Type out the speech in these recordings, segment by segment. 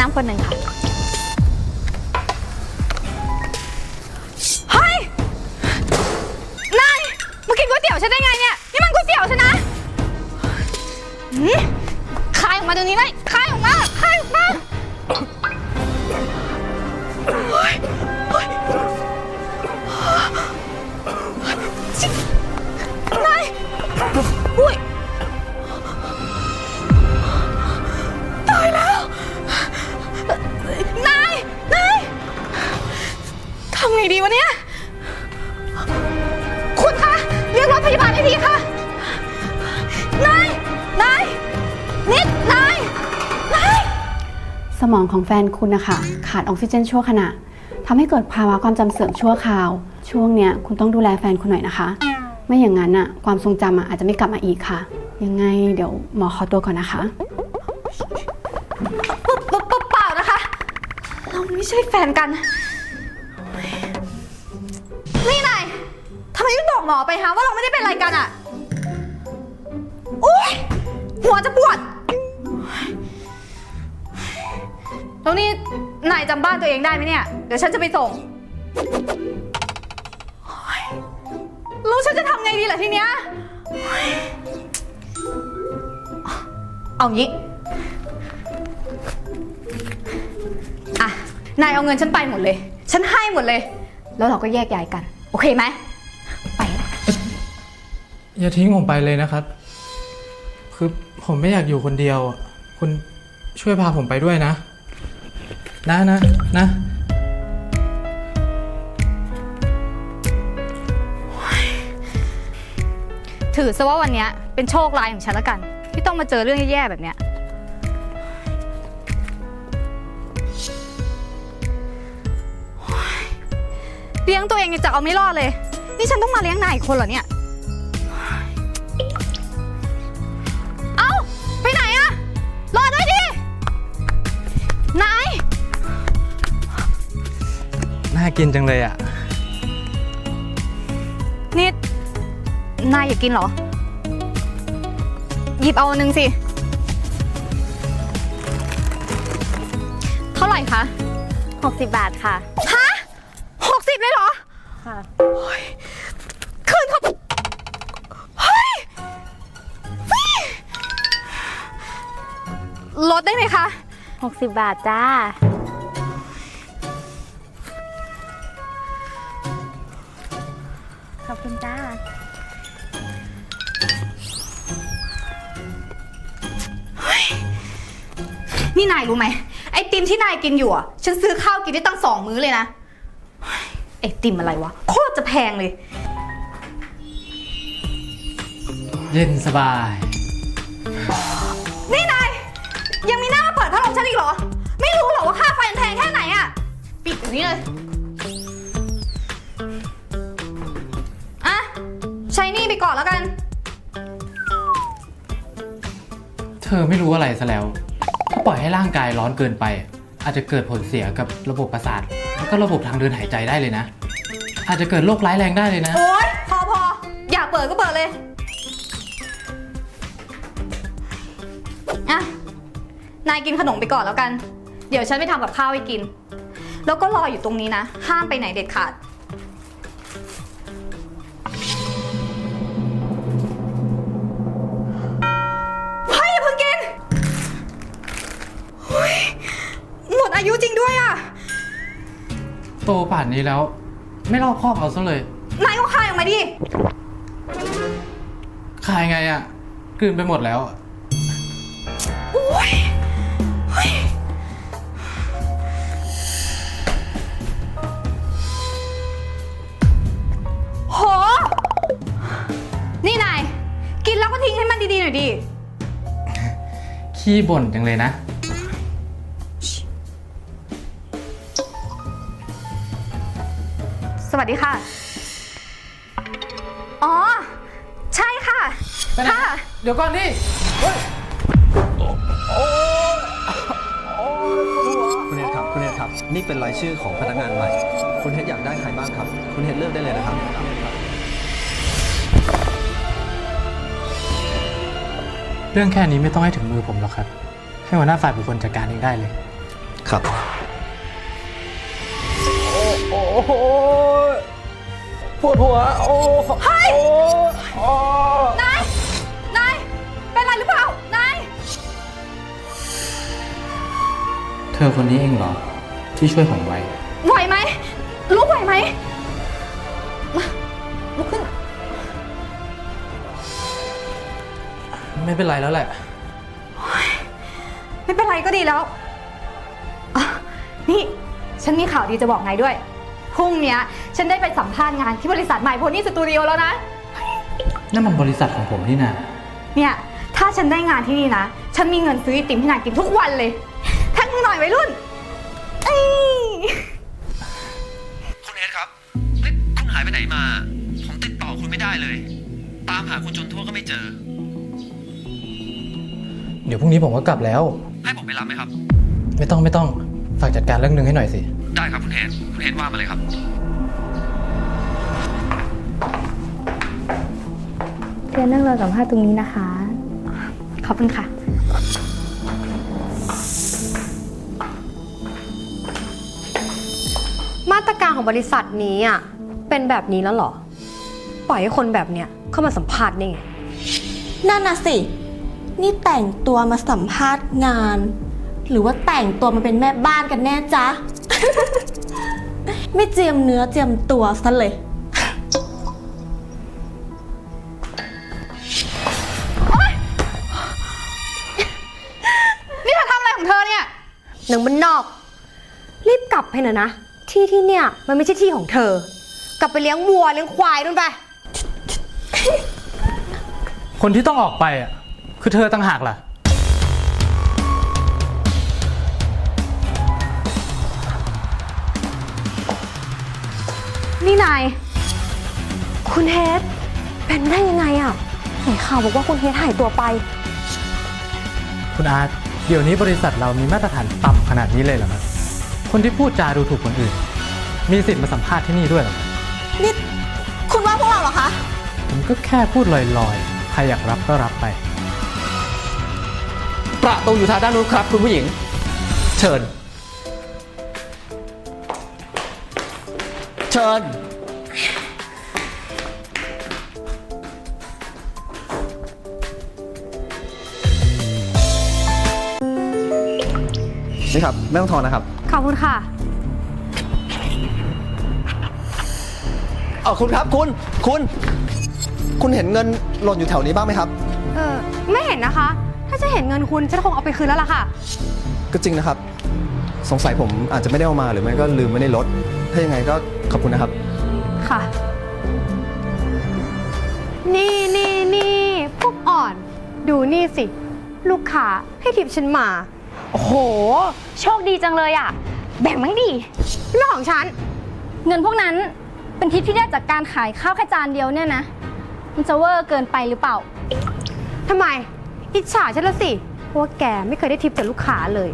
น้ำคนหนึ่งค่ะ เฮ้ย นายมากินก๋วยเตี๋ยวฉันได้ไงเนี่ย นี่มันก๋วยเตี๋ยวฉันนะหืมคายออกมาเดี๋ยวนี้เลยคายออกมาคายออกมาเฮ้ยเฮ้ยชินายอุ้ยำไงดีวะเนี่ย คุณคะ เรียกรถพยาบาลให้ทีค่ะ นาย นาย นิด นาย นาย สมองของแฟนคุณนะคะ ขาดออกซิเจนชั่วขณะทำให้เกิดภาวะความจำเสื่อมชั่วคราว ช่วงเนี้ยคุณต้องดูแลแฟนคุณหน่อยนะคะ ไม่อย่างนั้นอะความทรงจำอะอาจจะไม่กลับมาอีกค่ะ ยังไงเดี๋ยวหมอขอตัวก่อนนะคะ เปล่าเปล่าเปล่าเปล่านะคะ เราไม่ใช่แฟนกันนี่ ทำไมไม่บอกหมอไปฮะว่าเราไม่ได้เป็นอะไรกันอะโอ๊ยหัวจะปวด แล้วนี่นายจำบ้านตัวเองได้ไหมเนี่ย เดี๋ยวฉันจะไปส่งโอ๊ยแล้ฉันจะทำไงดีล่ะทีเนี้ย เอางี้ อะ นายเอาเงินฉันไปหมดเลย ฉันให้หมดเลย แล้วเราก็แยกย้ายกัน โอเคไหม อย่าทิ้งผมไปเลยนะครับ คือผมไม่อยากอยู่คนเดียวอะคุณช่วยพาผมไปด้วยนะ นะนะนะ ถือซะว่าวันเนี้ยเป็นโชคร้ายของฉันละกัน ที่ต้องมาเจอเรื่องแย่ๆแบบเนี้ย เลี้ยงตัวเองยังจะเอาไม่รอดเลย นี่ฉันต้องมาเลี้ยงนายอีกคนเหรอเนี่ย กินจังเลยอะ นี่ นายอยากกินเหรอ หยิบเอาอันหนึ่งสิ เท่าไหร่คะ 60 บาทค่ะ ฮะหกสิบเลยเหรอ ค่ะ คืนเขาเฮ้ยฟี่ลดได้ไหมคะ 60 บาทจ้าายกินอยู่อะ ฉันซื้อข้าวกินได้ตั้งสองมื้อเลยนะเฮ้ยไอติมอะไรวะ โคตรจะแพงเลย เย็นสบาย นี่นาย ยังมีหน้ามาเปิดพัดลมฉันอีกเหรอ ไม่รู้เหรอว่าค่าไฟมันแพงแค่ไหนอะปิดอย่างนี้เลย อะ ใช้หนี่ไปก่อนแล้วกัน เธอไม่รู้อะไรซะแล้วถ้าปล่อยให้ร่างกายร้อนเกินไป อาจจะเกิดผลเสียกับระบบประสาท แล้วก็ระบบทางเดินหายใจได้เลยนะ อาจจะเกิดโรคร้ายแรงได้เลยนะ โอ๊ยพอพออยากเปิดก็เปิดเลยอะนายกินขนมไปก่อนแล้วกัน เดี๋ยวฉันไปทำกับข้าวให้กิน แล้วก็รออยู่ตรงนี้นะ ห้ามไปไหนเด็ดขาด ตป่านนี้แล้ว ไม่รอบครอบเอาซะเลย นายก็คายออกมาดิคายไงอะ่ะกลืนไปหมดแล้วอะโอ้ยเฮ้ยโห นี่นาย กินแล้วก็ทิ้งให้มันดีๆหน่อยดิ ขี้บ่นจังเลยนะ วัสดีค่ะ อ๋อ ใช่ค่ะ ไปไหนค่ะ เดี๋ยวก่อนดิเฮ้ยคุณเฮดครับ คุณเฮดครับ นี่เป็นรายชื่อของพนักงานใหม่ คุณเฮดอยากได้ใครบ้างครับ คุณเฮดเลือกได้เลยนะครับ เรื่องแค่นี้ไม่ต้องให้ถึงมือผมหรอกครับ ให้หัวหน้าฝ่ายบุคคลจัดการเองได้เลย ครับ โอ้โห ปวดหัว โอ้เฮ้ยนาย นาย เป็นอะไรหรือเปล่า นาย เธอคนนี้เองเหรอ ที่ช่วยผมไว้ ไหวไหม ลุกไหวไหมมาลุกขึ้น ไม่เป็นไรแล้วแหละ ไม่เป็นไรก็ดีแล้วอะนี่ ฉันมีข่าวดีจะบอกนายด้วยพ รุ่งเนี้ย ฉันได้ไปสัมภาษณ์งานที่บริษัทใหม่โพนี่สตูดิโอแล้วนะ นั่นมันบริษัทของผมนี่นาเนี่ย ถ้าฉันได้งานที่นี่นะ ฉันมีเงินซื้อไอติมให้นายกินทุกวันเลยทักมือหน่อยไว้รุ่นเอ้ยคุณเอสครับเฮ้ยคุณหายไปไหนมา ผมติดต่อคุณไม่ได้เลย ตามหาคุณจนทั่วก็ไม่เจอ เดี๋ยวพรุ่งนี้ผมก็กลับแล้ว ให้ผมไปรับไหมครับ ไม่ต้องไม่ต้อง ฝากจัดการเรื่องหนึงให้หน่อยสิ ได้ครับคุณเฮดคุณเฮดว่ามาเลยครับ เชิญนั่งรอสัมภาษณ์ตรงนี้นะคะ ขอบคุณค่ะ มาตรการของบริษัทนี้อะเป็นแบบนี้แล้วเหรอ ปล่อยให้คนแบบเนี้ยเข้ามาสัมภาษณ์ได้ไง นั่นน่ะสิ นี่แต่งตัวมาสัมภาษณ์งาน หรือว่าแต่งตัวมาเป็นแม่บ้านกันแน่จ๊ะ ไม่เจียมเนื้อเจียมตัวซะเลย นี่เธอทำอะไรของเธอเนี่ย หนังมันนอก รีบกลับไปหน่อยนะ ที่ที่เนี่ยมันไม่ใช่ที่ของเธอ กลับไปเลี้ยงวัวเลี้ยงควายนู่นไป คนที่ต้องออกไปอะคือเธอต่างหากล่ะ นี่นาย คุณเฮดเป็นได้ยังไงอะไหนข่าวบอกว่าคุณเฮดหายตัวไป คุณอาร์ตเดี๋ยวนี้บริษัทเรามีมาตรฐานต่ำขนาดนี้เลยเหรอครับ คนที่พูดจาดูถูกคนอื่น มีสิทธิ์มาสัมภาษณ์ที่นี่ด้วยเหรอครับนี่คุณว่าพวกเราเหรอคะ ผมก็แค่พูดลอยๆ ใครอยากรับก็รับไป ประตูอยู่ทางด้านนู้นครับ คุณผู้หญิง เชิญ เชิญ นี่ครับ ไม่ต้องทอนนะครับ ขอบคุณค่ะ เออคุณครับคุณคุณ คุณเห็นเงินหล่นอยู่แถวนี้บ้างไหมครับ เออไม่เห็นนะคะ ถ้าจะเห็นเงินคุณฉันคงเอาไปคืนแล้วล่ะค่ะ ก็จริงนะครับ สงสัยผมอาจจะไม่ได้เอามาหรือไม่ก็ลืมไว้ในรถ ถ้ายังไงก็ขอบคุณนะครับ ค่ะ นี่นี่นี่พวกอ่อน ดูนี่สิ ลูกค้าให้ทิปฉันมา โอ้โห โชคดีจังเลยอะแบ่งมั้งดิเรื่องของฉัน เงินพวกนั้นเป็นทิปที่ได้จากการขายข้าวแค่จานเดียวเนี่ยนะ มันจะเวอร์เกินไปหรือเปล่า ทำไม อิจฉาฉันละสิ เพราะว่าแกไม่เคยได้ทิปจากลูกค้าเลย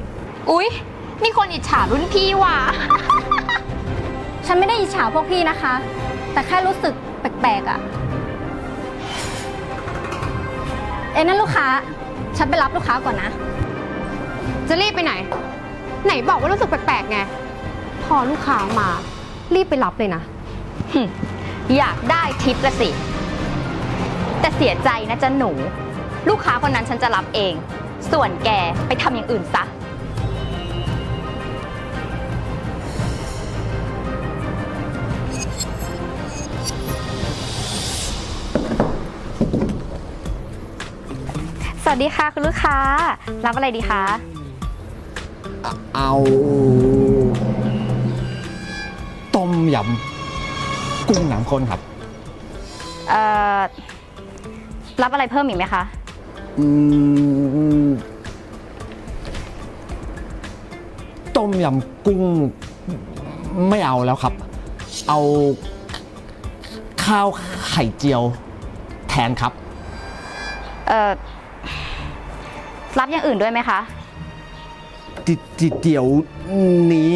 อุ๊ยมีคนอิจฉารุ่นพี่ว่ะ ฉันไม่ได้อิจฉาพวกพี่นะคะ แต่แค่รู้สึกแปลกๆอะ่ะ เอ้นั่นลูกค้า ฉันไปรับลูกค้าก่อนนะ จะรีบไปไหน ไหนบอกว่ารู้สึกแปลกๆไง พอลูกค้ามา รีบไปรับเลยนะ อยากได้ทิปละสิ แต่เสียใจนะจ๊ะหนู ลูกค้าคนนั้นฉันจะรับเอง ส่วนแกไปทำอย่างอื่นซะ สวัสดีค่ะคุณลูกค้า รับอะไรดีคะเอาต้มยำกุ้งหนังคนครับ เอ่อ รับอะไรเพิ่มอีกไหมคะ อืมต้มยำกุ้งไม่เอาแล้วครับ เอาข้าวไข่เจียวแทนครับ เอ่อ รับอย่างอื่นด้วยไหมคะ ดิดิเดี๋ยวนี้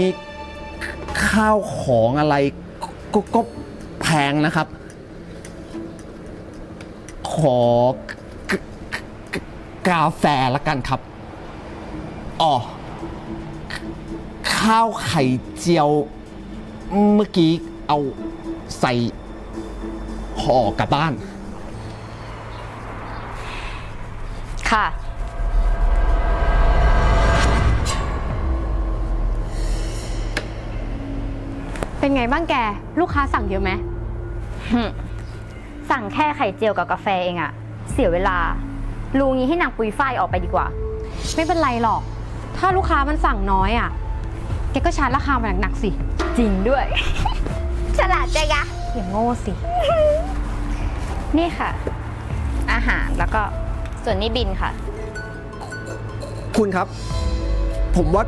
ข้าวของอะไรกก็แพงนะครับ ขอกกกาแฟละกันครับอ๋อข้าวไข่เจียว เมื่อกี้เอาใส่ห่อกลับบ้าน ค่ะ เป็นไงบ้างแก ลูกค้าสั่งเยอะไหมหึสั่งแค่ไข่เจียวกับกาแฟเองอะเสียเวลา ลุงนี้ให้นางปุยฝ้ายออกไปดีกว่า ไม่เป็นไรหรอก ถ้าลูกค้ามันสั่งน้อยอะ แกก็ชาร์จราคามาหนักๆสิ จริงด้วย ฉลาดใจกะอย่างโง่สิ นี่ค่ะ อาหารแล้วก็ส่วนนี้บินค่ะ คุณครับ ผมว่า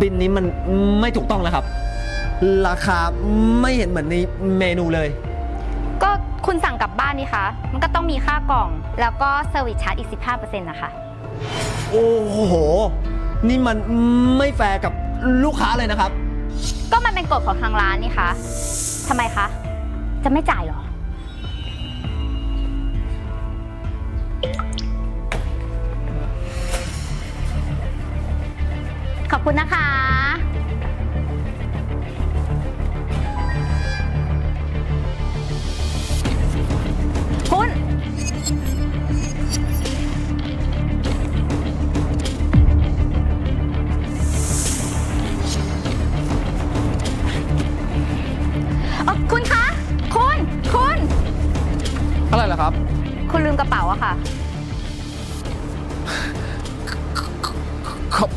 บินนี้มันไม่ถูกต้องนะครับ ราคาไม่เห็นเหมือนในเมนูเลย ก็คุณสั่งกลับบ้านนี่คะ มันก็ต้องมีค่ากล่อง แล้วก็เซอร์วิสชาร์จอีก 15%นะคะ โอ้โห นี่มันไม่แฟร์กับลูกค้าเลยนะครับ ก็มันเป็นกฎของทางร้านนี่คะทำไมคะ จะไม่จ่ายเหรอ ขอบคุณนะคะ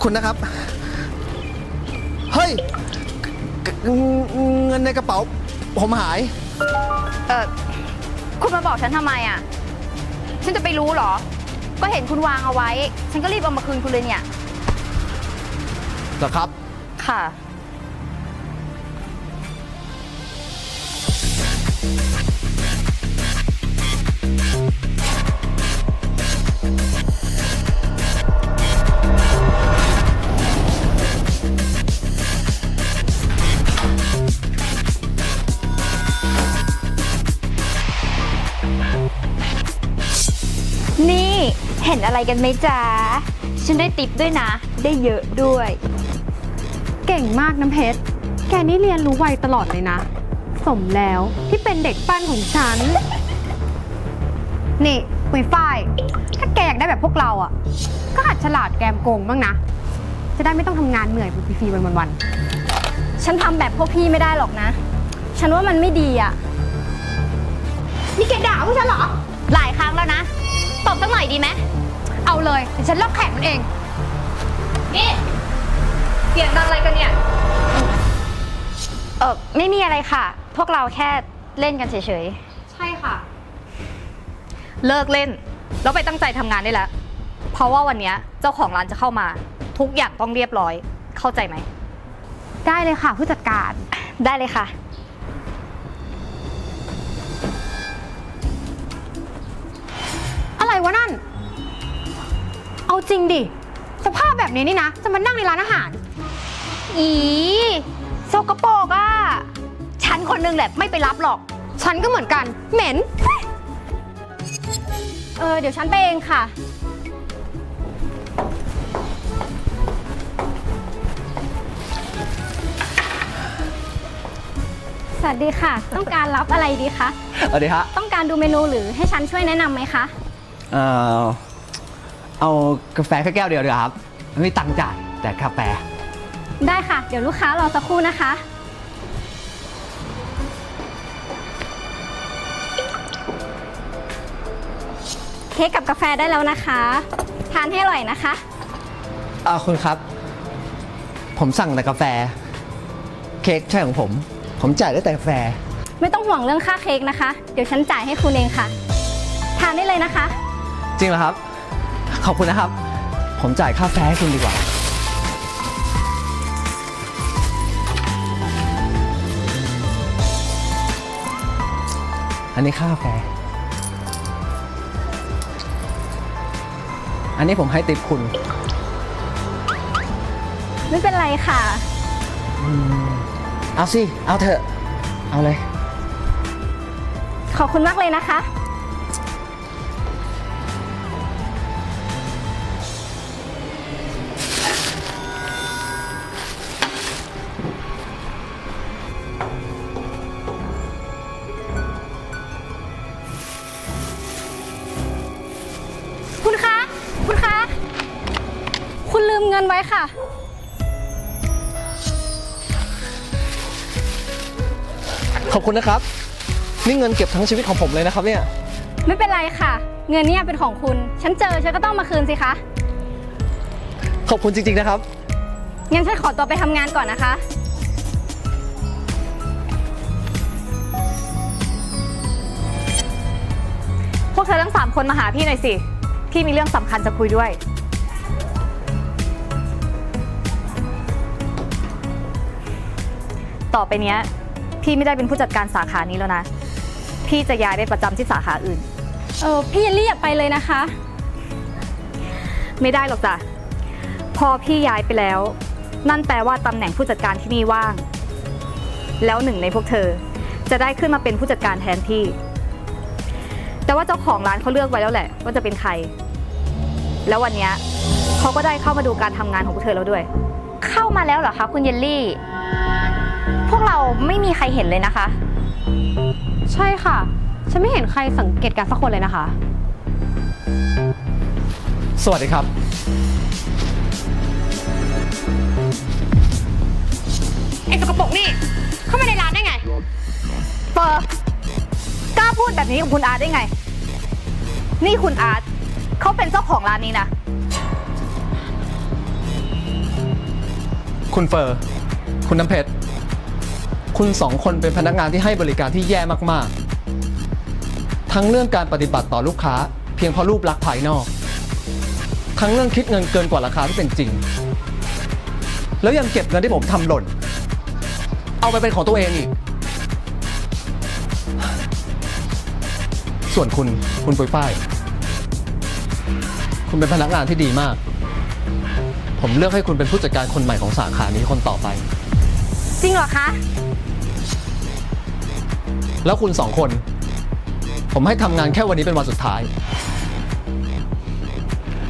คุณนะครับ เฮ้ย เงินในกระเป๋า ผมหาย เออคุณมาบอกฉันทำไมอะฉันจะไปรู้เหรอ ก็เห็นคุณวางเอาไว้ ฉันก็รีบเอามาคืนคุณเลยเนี่ย เหรอครับ ค่ะ เห็นอะไรกันไหมจ๊ะ ฉันได้ติปด้วยนะ ได้เยอะด้วย เก่งมากน้ำเพชร แกนี่เรียนรู้ไวตลอดเลยนะ สมแล้วที่เป็นเด็กปั้นของฉัน นี่ปุยฝ้าย ถ้าแกอยากได้แบบพวกเราอะ ก็หัดฉลาดแกมโกงบ้างนะ จะได้ไม่ต้องทำงานเหนื่อยฟรีๆวันฉันทำแบบพวกพี่ไม่ได้หรอกนะ ฉันว่ามันไม่ดีอะ นี่แกด่าพวกฉันเหรอ หลายครั้งแล้วนะ ตบสักหน่อยดีไหมๆเอาเลยเดี๋ยวฉันรับแขกมันเอง นี่เสียงดังอะไรกันเนี่ย เออไม่มีอะไรค่ะ พวกเราแค่เล่นกันเฉยใช่ค่ะ เลิกเล่น แล้วไปตั้งใจทำงานได้แล้ว เพราะว่าวันเนี้ยเจ้าของร้านจะเข้ามา ทุกอย่างต้องเรียบร้อย เข้าใจไหมได้เลยค่ะ ผู้จัดการๆได้เลยค่ะ วะนั่น เอาจริงดิ สภาพแบบนี้นี่นะ จะมานั่งในร้านอาหาร อีโซกโปรกอะฉันคนนึงแหละไม่ไปรับหรอก ฉันก็เหมือนกัน เหม็น เออเดี๋ยวฉันไปเองค่ะ สวัสดีค่ะ ต้องการรับอะไรดีคะ สวัสดีฮะ ต้องการดูเมนูหรือให้ฉันช่วยแนะนำไหมคะ เอ่อเอากาแฟแค่แก้วเดียวเดียวครับไม่มีตังค์จ่ายแต่กาแฟ ได้ค่ะ เดี๋ยวลูกค้ารอสักครู่นะคะ เค้กกับกาแฟได้แล้วนะคะ ทานให้อร่อยนะคะ อ่าคุณครับ ผมสั่งแต่กาแฟ เค้กใช่ของผม ผมจ่ายได้แต่กาแฟ ไม่ต้องห่วงเรื่องค่าเค้กนะคะ เดี๋ยวฉันจ่ายให้คุณเองค่ะ ทานได้เลยนะคะ จริงเหรอครับ ขอบคุณนะครับ ผมจ่ายค่าแฟให้คุณดีกว่า อันนี้ค่าแฟ อันนี้ผมให้ติปคุณ ไม่เป็นไรค่ะ เอาสิ เอาเถอะ เอาเลย ขอบคุณมากเลยนะคะ ว้ค่ะ ขอบคุณนะครับ นี่เงินเก็บทั้งชีวิตของผมเลยนะครับเนี่ย ไม่เป็นไรค่ะ เงินเนี่ยเป็นของคุณ ฉันเจอฉันก็ต้องมาคืนสิคะ ขอบคุณจริงๆนะครับ งั้นฉันขอตัวไปทำงานก่อนนะคะ พวกเธอทั้งสามคนมาหาพี่หน่อยสิ พี่มีเรื่องสำคัญจะคุยด้วย ต่อไปเนี้ย พี่ไม่ได้เป็นผู้จัดการสาขานี้แล้วนะ พี่จะย้ายไปประจำที่สาขาอื่น เออพี่เยลลี่อย่าไปเลยนะคะ ไม่ได้หรอกจ้ะ พอพี่ย้ายไปแล้ว นั่นแปลว่าตำแหน่งผู้จัดการที่นี่ว่าง แล้วหนึ่งในพวกเธอ จะได้ขึ้นมาเป็นผู้จัดการแทนพี่ แต่ว่าเจ้าของร้านเขาเลือกไว้แล้วแหละ ว่าจะเป็นใคร แล้ววันเนี้ยเขาก็ได้เข้ามาดูการทำงานของพวกเธอแล้วด้วย เข้ามาแล้วเหรอคะคุณเยลลี่ พวกเราไม่มีใครเห็นเลยนะคะ ใช่ค่ะ ฉันไม่เห็นใครสังเกตการณ์สักคนเลยนะคะ สวัสดีครับ ไอ้สกปรกนี่ เข้ามาในร้านได้ไงเฟอร์กล้าพูดแบบนี้กับคุณอาร์ตได้ไง นี่คุณอาร์ตเขาเป็นเจ้าของร้านนี้นะ คุณเฟอร์ คุณน้ำเพชร คุณสองคนเป็นพนักงานที่ให้บริการที่แย่มากๆ ทั้งเรื่องการปฏิบัติต่อลูกค้า เพียงเพราะรูปลักษณ์ภายนอก ทั้งเรื่องคิดเงินเกินกว่าราคาที่เป็นจริง แล้วยังเก็บเงินที่ผมทำหล่น เอาไปเป็นของตัวเองอีก ส่วนคุณคุณปุยฝ้าย คุณเป็นพนักงานที่ดีมาก ผมเลือกให้คุณเป็นผู้จัดการคนใหม่ของสาขานี้คนต่อไป จริงเหรอคะ แล้วคุณสองคน ผมให้ทำงานแค่วันนี้เป็นวันสุดท้าย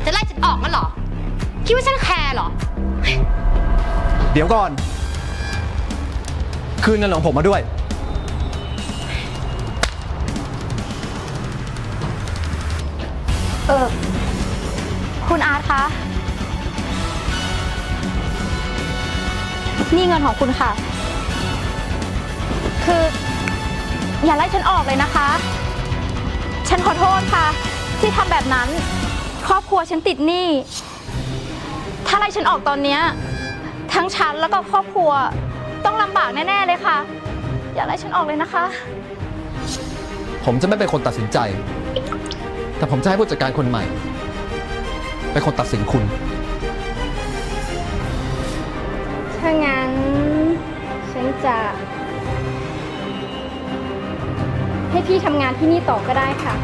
จะไล่ฉันออกงั้นเหรอ คิดว่าฉันแคร์เหรอ เดี๋ยวก่อน คืนเงินของผมมาด้วย เออ คุณอาร์ตคะ นี่เงินของคุณค่ะ คือ อย่าไล่ฉันออกเลยนะคะ ฉันขอโทษค่ะ ที่ทำแบบนั้น ครอบครัวฉันติดหนี้ ถ้าไล่ฉันออกตอนเนี้ยทั้งฉันแล้วก็ครอบครัว ต้องลำบากแน่ๆเลยค่ะ อย่าไล่ฉันออกเลยนะคะ ผมจะไม่เป็นคนตัดสินใจ แต่ผมจะให้ผู้จัดการคนใหม่ เป็นคนตัดสินคุณ จะ ให้พี่ทำงานที่นี่ต่อก็ได้ค่ะ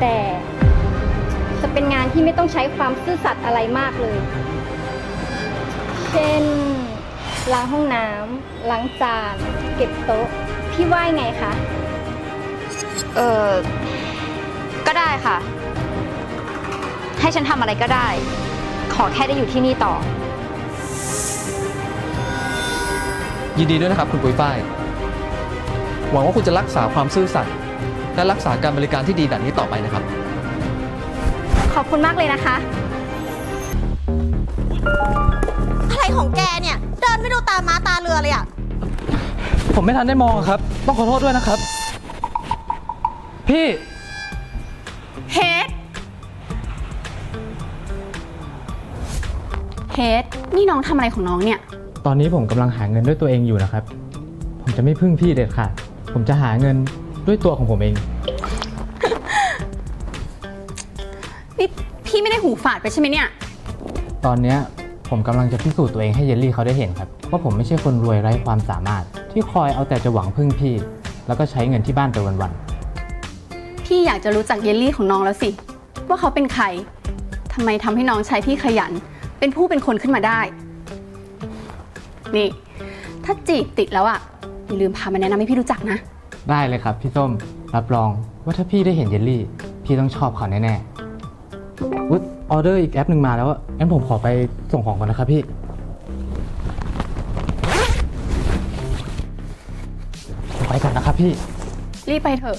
แต่จะเป็นงานที่ไม่ต้องใช้ความซื่อสัตย์อะไรมากเลย เช่นล้างห้องน้ำล้างจาน เก็บโต๊ะ พี่ว่ายังไงคะ เออก็ได้ค่ะ ให้ฉันทำอะไรก็ได้ ขอแค่ได้อยู่ที่นี่ต่อ ยินดีด้วยนะครับคุณปุยฝ้าย หวังว่าคุณจะรักษาความซื่อสัตย์และรักษาการบริการที่ดีแบบนี้ต่อไปนะครับ ขอบคุณมากเลยนะคะ อะไรของแกเนี่ย เดินไม่ดูตาม้าตาเรือเลยอะผมไม่ทันได้มองอะครับ ต้องขอโทษด้วยนะครับ พี่ เฮดเฮดนี่น้องทำอะไรของน้องเนี่ย ตอนนี้ผมกำลังหาเงินด้วยตัวเองอยู่นะครับ ผมจะไม่พึ่งพี่เด็ดขาดผมจะหาเงินด้วยตัวของผมเอง นี่พี่ไม่ได้หูฝาดไปใช่ไหมเนี่ย ตอนเนี้ยผมกำลังจะพิสูจน์ตัวเองให้เยลลี่เขาได้เห็นครับว่าผมไม่ใช่คนรวยไร้ความสามารถ ที่คอยเอาแต่จะหวังพึ่งพี่ แล้วก็ใช้เงินที่บ้านไปวันพี่อยากจะรู้จักเยลลี่ของน้องแล้วสิ ว่าเขาเป็นใครทำไมทำให้น้องชายพี่ขยัน เป็นผู้เป็นคนขึ้นมาได้ นี่ ถ้าจีบติดแล้วอะอย่าลืมพามาแนะนำให้พี่รู้จักนะๆได้เลยครับพี่ส้มรับรองว่าถ้าพี่ได้เห็นเยลลี่ พี่ต้องชอบเขาแน่ๆอุ๊ยออเดอร์อีกแอปหนึ่งมาแล้วอะงั้นผมขอไปส่งของก่อนนะครับพี่ ผมไปก่อนนะครับพี่ รีบไปเถอะ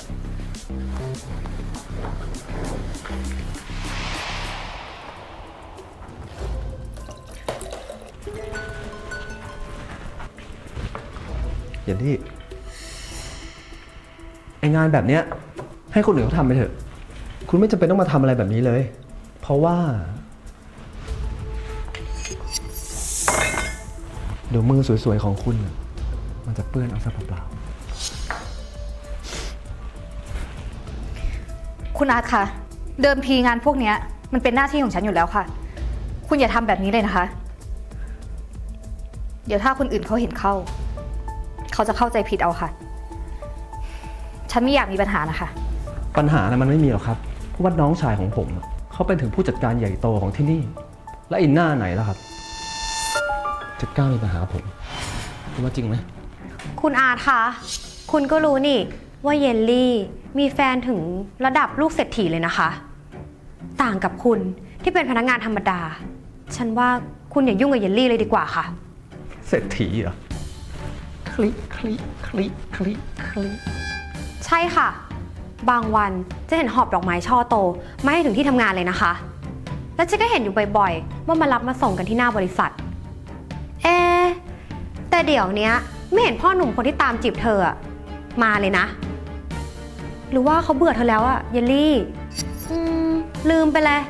อย่างที่ไองานแบบเนี้ย ให้คนอื่นเขาทำไปเถอะ คุณไม่จำเป็นต้องมาทำอะไรแบบนี้เลย เพราะว่า เดี๋ยวมือสวยๆของคุณน่ะมันจะเปื้อนเอาซะเปล่าคุณอาร์ตคะเดิมทีงานพวกเนี้ยมันเป็นหน้าที่ของฉันอยู่แล้วค่ะ คุณอย่าทำแบบนี้เลยนะคะ เดี๋ยวถ้าคนอื่นเขาเห็นเข้า เขาจะเข้าใจผิดเอาค่ะ ฉันไม่อยากมีปัญหานะคะๆปัญหานะมันไม่มีหรอกครับเพราะว่าน้องชายของผมอะเขาเป็นถึงผู้จัดการใหญ่โตของที่นี่ และอินหน้าไหนล่ะครับ จะกล้ามีปัญหากับผมคุณว่าจริงไหมคุณอาร์ตคะคุณก็รู้นี่ว่าเยลลี่มีแฟนถึงระดับลูกเศรษฐีเลยนะคะ ต่างกับคุณที่เป็นพนักงานธรรมดา ฉันว่าคุณอย่ายุ่งกับเยลลี่เลยดีกว่าค่ะ เศรษฐีเหรอ คลิกคลิกคลิกคลิกคลิกใช่ค่ะ บางวันจะเห็นหอบดอกไม้ช่อโตมาให้ถึงที่ทำงานเลยนะคะ แล้วฉันก็เห็นอยู่บ่อยๆ ว่ามารับมาส่งกันที่หน้าบริษัท เอะแต่เดี๋ยวเนี้ยไม่เห็นพ่อหนุ่มคนที่ตามจีบเธออะมาเลยนะ หรือว่าเขาเบื่อเธอแล้วอะเยลลี่ อืม ลืมไปเลย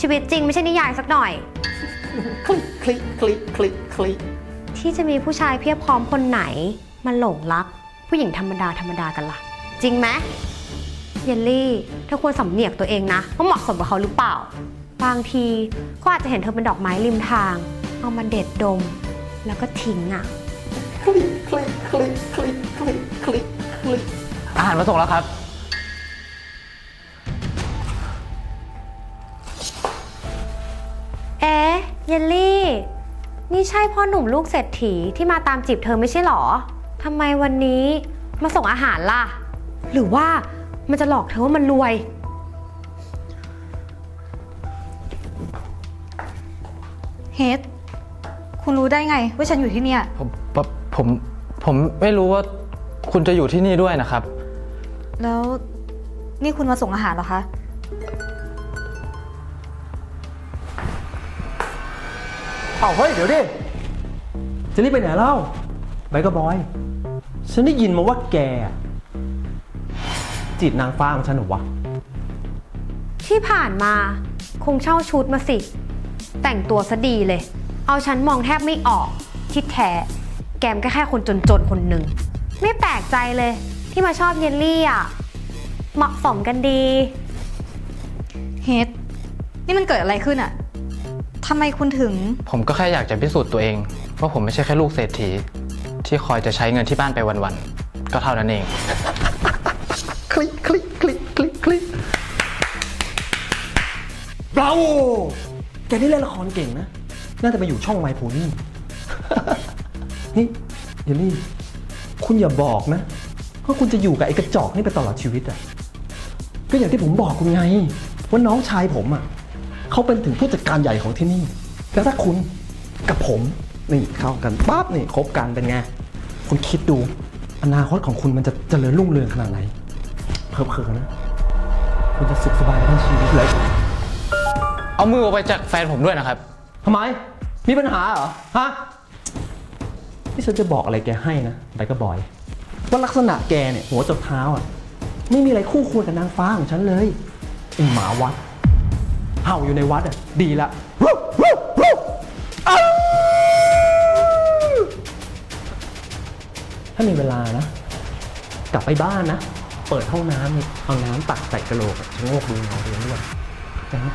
ชีวิตจริงไม่ใช่นิยายสักหน่อย คลิกคลิกคลิกคลิกคลิก ที่จะมีผู้ชายเพียบพร้อมคนไหนมาหลงรัก ผู้หญิงธรรมดาธรรมดากันล่ะ จริงไหมเยลลี่เธอควรสำเนียกตัวเองนะว่าเหมาะสมกับเขาหรือเปล่า บางทีเขาอาจจะเห็นเธอเป็นดอกไม้ริมทาง เอามาเด็ดดม แล้วก็ทิ้งอะคลิกคลิกคลิกคลิกคลิกคลิกคลิกอาหารมาส่งแล้วครับ เอ๊ะเยลลี่ นี่ใช่พ่อหนุ่มลูกเศรษฐีที่มาตามจีบเธอไม่ใช่หรอทำไมวันนี้มาส่งอาหารล่ะ หรือว่ามันจะหลอกเธอว่ามันรวย เฮดคุณรู้ได้ไงว่าฉันอยู่ที่เนี่ย ผมผมผมผมไม่รู้ว่าคุณจะอยู่ที่นี่ด้วยนะครับ แล้วนี่คุณมาส่งอาหารเหรอคะ เอาเฮ้ยเดี๋ยวดิ จะรีบไปไหนเล่าไบก็บอย ฉันได้ยินมาว่าแก จีบนางฟ้าของฉันเหรอวะ ที่ผ่านมาคงเช่าชุดมาสิ แต่งตัวซะดีเลย เอาฉันมองแทบไม่ออก ที่แท้ แกมก็แค่คนจนๆ คนหนึ่ง ไม่แปลกใจเลยที่มาชอบเยลลี่อะ เหมาะสมกันดี เฮดนี่มันเกิดอะไรขึ้นอะ ทำไมคุณถึง ผมก็แค่อยากจะพิสูจน์ตัวเองว่าผมไม่ใช่แค่ลูกเศรษฐี ที่คอยจะใช้เงินที่บ้านไปวันๆก็เท่านั้นเอง คลิกคลิกคลิกคลิกคลิกบราโวแกนี่เล่นละครเก่งนะ น่าจะไปอยู่ช่องไมโพนี่ นี่เยลลี่ คุณอย่าบอกนะว่าคุณจะอยู่กับไอ้กระจอกนี่ไปตลอดชีวิตอะก็อย่างที่ผมบอกคุณไง ว่าน้องชายผมอะ เขาเป็นถึงผู้จัดการใหญ่ของที่นี่ แล้วถ้าคุณกับผมนี่เข้ากันปั๊บนี่คบกันเป็นไง คุณคิดดูอนาคตของคุณมันจะเจริญรุ่งเรืองขนาดไหนเพิ่มเพิ่นะ คุณจะสุขสบายทั้งชีวิตเลยเอามือออกไปจากแฟนผมด้วยนะครับทำไม มีปัญหาเหรอ ฮะที่ฉันจะบอกอะไรแกให้นะไบเกอร์บอย ว่าลักษณะแกเนี่ยหัวจดเท้าอะ ไม่มีอะไรคู่ควรกับนางฟ้าของฉันเลยไอหมาวัด เห่าอยู่ในวัดอะดีละรูรูรูอ้าวถ้ามีเวลานะ กลับไปบ้านนะ เปิดห้องน้ำนี่เอาน้ำตักใส่กระโหลกอะชะโงกดูเงาเรียนด้วยเข้าใจไหม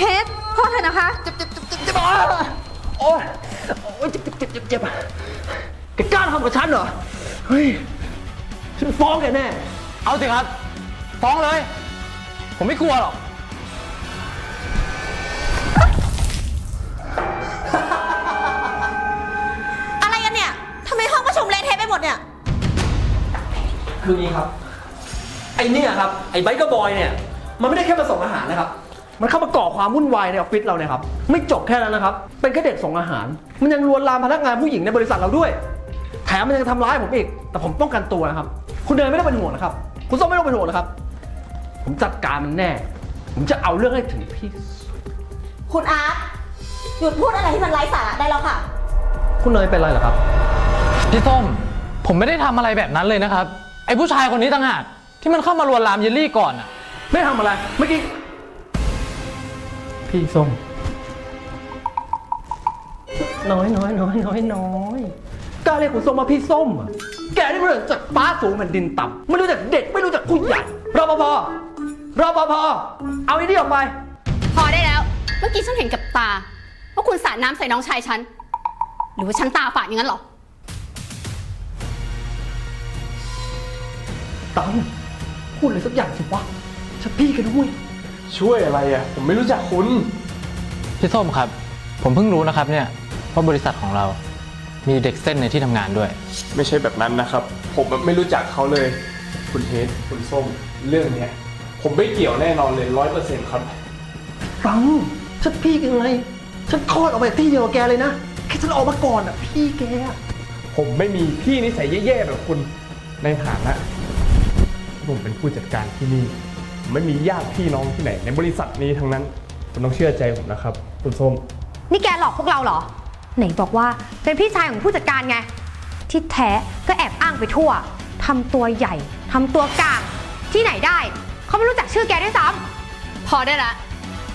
เฮดโทษเถอะนะคะเจ็บเจ็บเจ็บเจ็บเจ็บอะโอ้ยโอ้ยเจ็บเจ็บเจ็บเจ็บเจ็บอะแกกล้าทำกับฉันเหรอ เฮ้ย ฉันฟ้องแกแน่ เอาสิครับ ฟ้องเลย ผมไม่กลัวหรอก อะไรกันเนี่ยทำไมห้องประชุมเละเทะไปหมดเนี่ย คืองี้ครับ ไอ้เนี่ยครับ ไอ้ไบเกอร์บอยเนี่ย มันไม่ได้แค่มาส่งอาหารนะครับ มันเข้ามาก่อความวุ่นวายในออฟฟิศเราเนี่ยครับ ไม่จบแค่นั้นนะครับ เป็นแค่เด็กส่งอาหาร มันยังลวนลามพนักงานผู้หญิงในบริษัทเราด้วย แถมมันยังทำร้ายผมอีก แต่ผมป้องกันตัวนะครับ คุณเดินไม่ต้องเป็นห่วงนะครับ คุณส้มไม่ต้องเป็นห่วงนะครับ ผมจัดการมันแน่ ผมจะเอาเรื่องให้ถึงที่สุดคุณอาร์ตหยุดพูดอะไรที่มันไร้สาระได้แล้วค่ะ คุณเนยเป็นไรเหรอครับ พี่ส้ม ผมไม่ได้ทำอะไรแบบนั้นเลยนะครับ ไอ้ผู้ชายคนนี้ต่างหากที่มันเข้ามาลวนลามเยลลี่ก่อนอะ ไม่ทำอะไร เมื่อกี้ พี่ส้ม น้อยน้อยน้อยน้อยน้อยกล้าเรียกคุณส้มว่าพี่ส้มเหรอแกนี่มันเรื่องจากฟ้าสูงแผ่นดินต่ำไม่รู้จักเด็กไม่รู้จักผู้ใหญ่รปภ รปภเอาไอ้นี่ออกไป พอได้แล้ว เมื่อกี้ฉันเห็นกับตาว่าคุณสาดน้ำใส่น้องชายฉัน หรือว่าฉันตาฝาดอย่างนั้นเหรอ ตังพูดอะไรสักอย่างสิวะฉันพี่กันด้วยช่วยอะไรอะ ผมไม่รู้จักคุณ พี่ส้มครับ ผมเพิ่งรู้นะครับเนี่ยว่าบริษัทของเรา มีเด็กเส้นในที่ทำงานด้วย ไม่ใช่แบบนั้นนะครับ ผมไม่รู้จักเขาเลย คุณเฮดคุณส้ม เรื่องเนี้ย ผมไม่เกี่ยวแน่นอนเลยร้อยเปอร์เซ็นต์ครับตังฉันพี่กันไง ฉันคลอดออกมาจากที่เดียวกับแกเลยนะแค่ฉันออกมาก่อนอะ พี่แกอะผมไม่มีพี่นิสัยแย่ๆแบบคุณในฐานะที่ผมเป็นผู้จัดการที่นี่ผมไม่มีญาติพี่น้องที่ไหน ในบริษัทนี้ทั้งนั้นคุณต้องเชื่อใจผมนะครับ คุณส้ม นี่แกหลอกพวกเราเหรอ ไหนบอกว่าเป็นพี่ชายของผู้จัดการไง ที่แท้ก็แอบอ้างไปทั่วทำตัวใหญ่ทำตัวกลางที่ไหนได้ เขาไม่รู้จักชื่อแกด้วยซ้ำพอได้ละ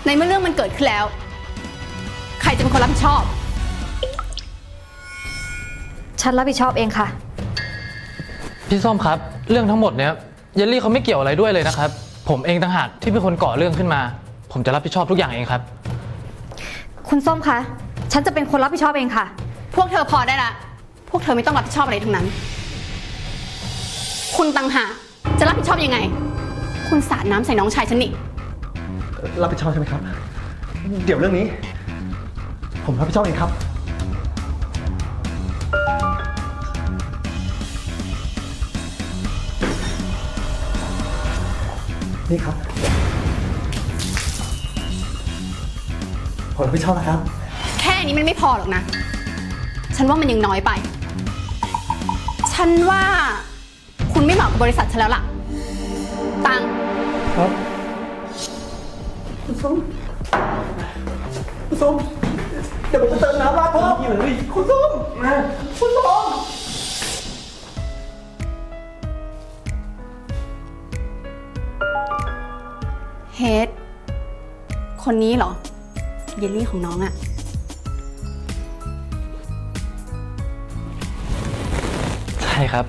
ในเมื่อเรื่องมันเกิดขึ้นแล้ว ใครจะเป็นคนรับผิดชอบ ฉันรับผิดชอบเองค่ะ พี่ส้มครับ เรื่องทั้งหมดเนี้ยเยลลี่เขาไม่เกี่ยวอะไรด้วยเลยนะครับ ผมเองต่างหากที่เป็นคนก่อเรื่องขึ้นมา ผมจะรับผิดชอบทุกอย่างเองครับ คุณส้มคะ ฉันจะเป็นคนรับผิดชอบเองค่ะ พวกเธอพอได้ละ พวกเธอไม่ต้องรับผิดชอบอะไรทั้งนั้น คุณตังหากจะรับผิดชอบยังไง คุณสาดน้ำใส่น้องชายฉันนี่ รับผิดชอบใช่ไหมครับ เดี๋ยวเรื่องนี้ ผมรับผิดชอบเองครับ นี่ครับ ผมรับผิดชอบนะครับ แค่นี้มันไม่พอหรอกนะ ฉันว่ามันยังน้อยไป ฉันว่าคุณไม่เหมาะกับบริษัทฉันแล้วล่ะ ตัง ครับคุณส้มคุณส้มเดี๋ยวผมจะเติมน้ำราดเพิ่มเลยคุณส้มคุณส้มเฮดคนนี้เหรอ เยลลี่ของน้องอะใช่ครับ